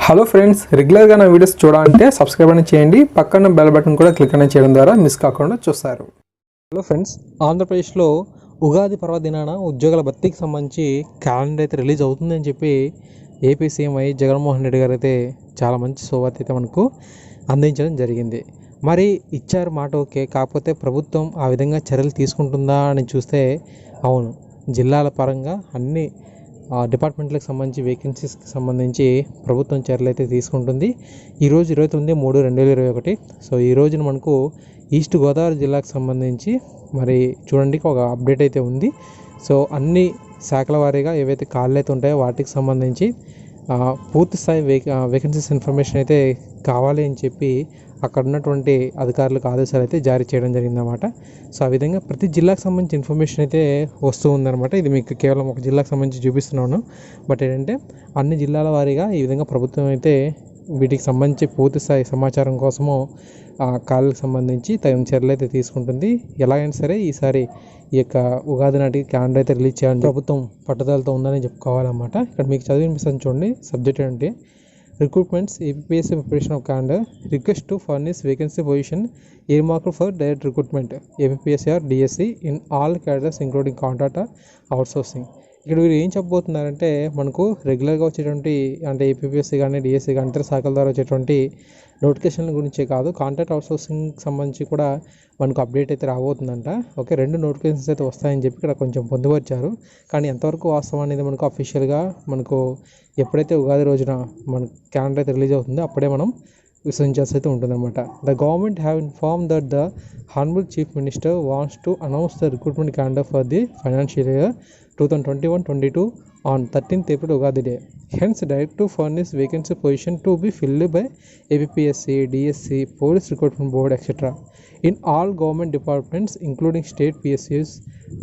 Hello friends రెగ్యులర్గా నా videos చూడాలంటే సబ్స్క్రైబ్ అని చేయండి. పక్కన బెల్ బటన్ కూడా క్లిక్ అనేది చేయడం ద్వారా మిస్ కాకుండా చూస్తారు. హలో ఫ్రెండ్స్ ఆంధ్రప్రదేశ్లో ఉగాది పర్వదినాన ఉద్యోగాల భర్తీకి సంబంధించి క్యాలెండర్ అయితే రిలీజ్ అవుతుందని చెప్పి ఏపీ సీఎం అయ్యి జగన్మోహన్ రెడ్డి గారు అయితే చాలా మంచి శుభవార్త అయితే మనకు అందించడం జరిగింది. మరి ఇచ్చారు మాట ఓకే కాకపోతే ప్రభుత్వం ఆ విధంగా చర్యలు తీసుకుంటుందా అని చూస్తే అవును. జిల్లాల పరంగా అన్ని ఆ డిపార్ట్మెంట్లకు సంబంధించి వేకెన్సీస్కి సంబంధించి ప్రభుత్వం చర్యలు అయితే తీసుకుంటుంది ఈరోజు ఇరవై తొమ్మిది మూడు రెండు వేల ఇరవై ఒకటి. సో ఈ రోజున మనకు ఈస్ట్ గోదావరి జిల్లాకు సంబంధించి మరి చూడండి ఒక అప్డేట్ అయితే ఉంది. సో అన్ని శాఖల వారీగా ఏవైతే ఖాళీలు అయితే ఉంటాయో వాటికి సంబంధించి పూర్తి స్థాయి వేక వేకెన్సీస్ ఇన్ఫర్మేషన్ అయితే కావాలి అని చెప్పి అక్కడ ఉన్నటువంటి అధికారులకు ఆదేశాలు అయితే జారీ చేయడం జరిగిందన్నమాట. సో ఆ విధంగా ప్రతి జిల్లాకు సంబంధించి ఇన్ఫర్మేషన్ అయితే వస్తూ ఉందన్నమాట. ఇది మీకు కేవలం ఒక జిల్లాకు సంబంధించి చూపిస్తున్నాను. బట్ ఏంటంటే అన్ని జిల్లాల వారీగా ఈ విధంగా ప్రభుత్వం అయితే వీటికి సంబంధించి పూర్తి స్థాయి సమాచారం కోసము ఆ కాళ్ళకి సంబంధించి తగిన చర్యలు అయితే తీసుకుంటుంది. ఎలాగైనా సరే ఈసారి ఈ యొక్క ఉగాది నాటికి క్యాలెండర్ అయితే రిలీజ్ చేయాలని ప్రభుత్వం పట్టుదలతో ఉందని చెప్పుకోవాలన్నమాట. ఇక్కడ మీకు చదివినిపిస్తాను చూడండి. సబ్జెక్ట్ అంటే recruitments APSC preparation of calendar request to furnish vacancy position earmark for direct recruitment APSC or DSC in all cadres including contract outsourcing ఇక్కడ వీరు ఏం చెప్పబోతున్నారంటే మనకు రెగ్యులర్గా వచ్చేటువంటి అంటే ఏపీఎస్సీ కానీ డిఎస్సీ కానీ ఇతర శాఖల ద్వారా వచ్చేటువంటి నోటిఫికేషన్ల గురించే కాదు కాంట్రాక్ట్ అవుట్సోర్సింగ్ సంబంధించి కూడా మనకు అప్డేట్ అయితే రాబోతుందంట. ఓకే రెండు నోటిఫికేషన్స్ అయితే వస్తాయని చెప్పి ఇక్కడ కొంచెం పొందుపరిచారు. కానీ ఎంతవరకు వాస్తవం అనేది మనకు అఫీషియల్గా మనకు ఎప్పుడైతే ఉగాది రోజున మన క్యాలెండర్ అయితే రిలీజ్ అవుతుందో అప్పుడే మనం విశ్వసించాల్సి అయితే ఉంటుందన్నమాట. The government have inform that the honourable chief minister wants to announce the recruitment calendar for the financial year 2021-22 on 13th April Ugadi Day. Hence, direct to furnish vacancy position to be filled by ABPSC, DSC, Police Recruitment Board, etc. In all government departments, including state PSUs,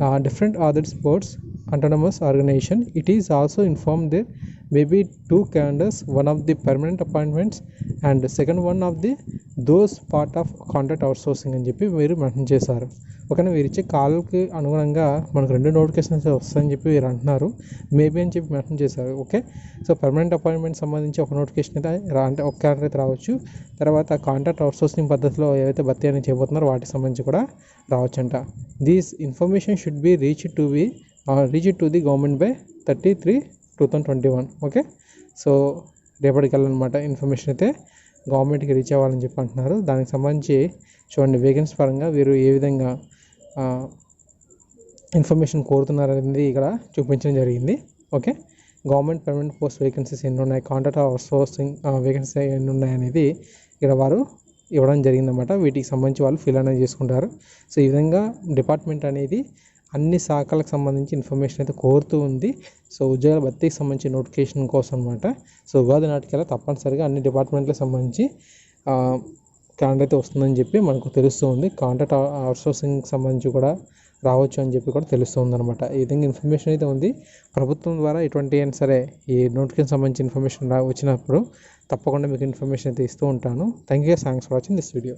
uh, different other sports, autonomous organization. It is also informed there may be two calendars, one of the permanent appointments and the second one of the those part of contract outsourcing అని చెప్పి మీరు mention చేశారు. ఓకేనా మీరు ఇచ్చే కాల్కి అనుగుణంగా మనకు రెండు నోటిఫికేషన్స్ వస్తాయని చెప్పి మీరు అంటున్నారు. మేబీ అని చెప్పి మెన్షన్ చేశారు. ఓకే సో పర్మనెంట్ అపాయింట్మెంట్ సంబంధించి ఒక నోటిఫికేషన్ అయితే రా అంటే ఒక క్యాలెండర్ అయితే రావచ్చు. తర్వాత కాంట్రాక్ట్ అవుట్సోర్సింగ్ పద్ధతిలో ఏవైతే భర్తీ అని చేయబోతున్నారో వాటికి సంబంధించి కూడా రావచ్చంట. These information should be reach to be receipt to the government by thirty three two thousand twenty one okay so రేపటికల్లనమాట information అయితే గవర్నమెంట్కి రీచ్ అవ్వాలని చెప్పి అంటున్నారు. దానికి సంబంధించి చూడండి వేకెన్సీ పరంగా వీరు ఏ విధంగా ఇన్ఫర్మేషన్ కోరుతున్నారనేది ఇక్కడ చూపించడం జరిగింది okay government permanent post vacancies ఎన్ని ఉన్నాయి? కాంట్రాక్ట్ అవుట్సోర్సింగ్ వేకెన్సీ ఎన్ని ఉన్నాయి అనేది ఇక్కడ వారు ఇవ్వడం జరిగిందన్నమాట. వీటికి సంబంధించి వాళ్ళు ఫిల్ అనేది చేసుకుంటారు. సో ఈ విధంగా డిపార్ట్మెంట్ అనేది అన్ని శాఖలకు సంబంధించి ఇన్ఫర్మేషన్ అయితే కోరుతూ ఉంది. సో ఉద్యోగాల భర్తీకి సంబంధించి నోటిఫికేషన్ కోసం అనమాట సో ఉగాది నాటికల్లా తప్పనిసరిగా అన్ని డిపార్ట్మెంట్లకు సంబంధించి క్యాలెండర్ అయితే వస్తుందని చెప్పి మనకు తెలుస్తూ ఉంది. కాంట్రాక్ట్ అవుట్సోర్సింగ్కి సంబంధించి కూడా రావచ్చు అని చెప్పి కూడా తెలుస్తుంది అనమాట ఈ విధంగా ఇన్ఫర్మేషన్ అయితే ఉంది. ప్రభుత్వం ద్వారా ఎటువంటి అయినా సరే ఈ నోటిఫికేషన్ సంబంధించి ఇన్ఫర్మేషన్ రా వచ్చినప్పుడు తప్పకుండా మీకు ఇన్ఫర్మేషన్ అయితే ఇస్తూ ఉంటాను. Thank you thanks for watching this video.